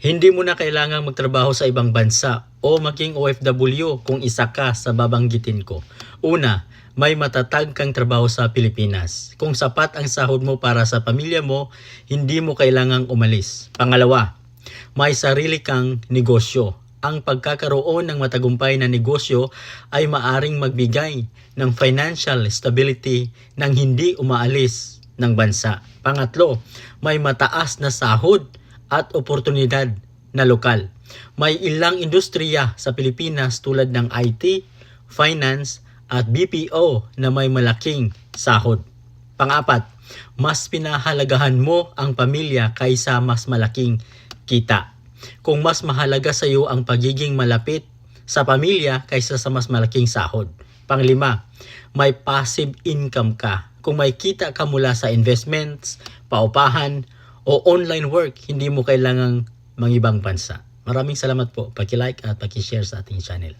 Hindi mo na kailangang magtrabaho sa ibang bansa o maging OFW kung isa ka sa babanggitin ko. Una, may matatag kang trabaho sa Pilipinas. Kung sapat ang sahod mo para sa pamilya mo, hindi mo kailangang umalis. Pangalawa, may sarili kang negosyo. Ang pagkakaroon ng matagumpay na negosyo ay maaring magbigay ng financial stability nang hindi umaalis ng bansa. Pangatlo, may mataas na sahod at oportunidad na lokal. May ilang industriya sa Pilipinas tulad ng IT, finance at BPO na may malaking sahod. Pangapat, mas pinahalagahan mo ang pamilya kaysa mas malaking kita. Kung mas mahalaga sa iyo ang pagiging malapit sa pamilya kaysa sa mas malaking sahod. Panglima, may passive income ka. Kung may kita ka mula sa investments, paupahan, o online work, hindi mo kailangang mangibang bansa. Maraming salamat po. Paki-like at paki-share sa ating channel.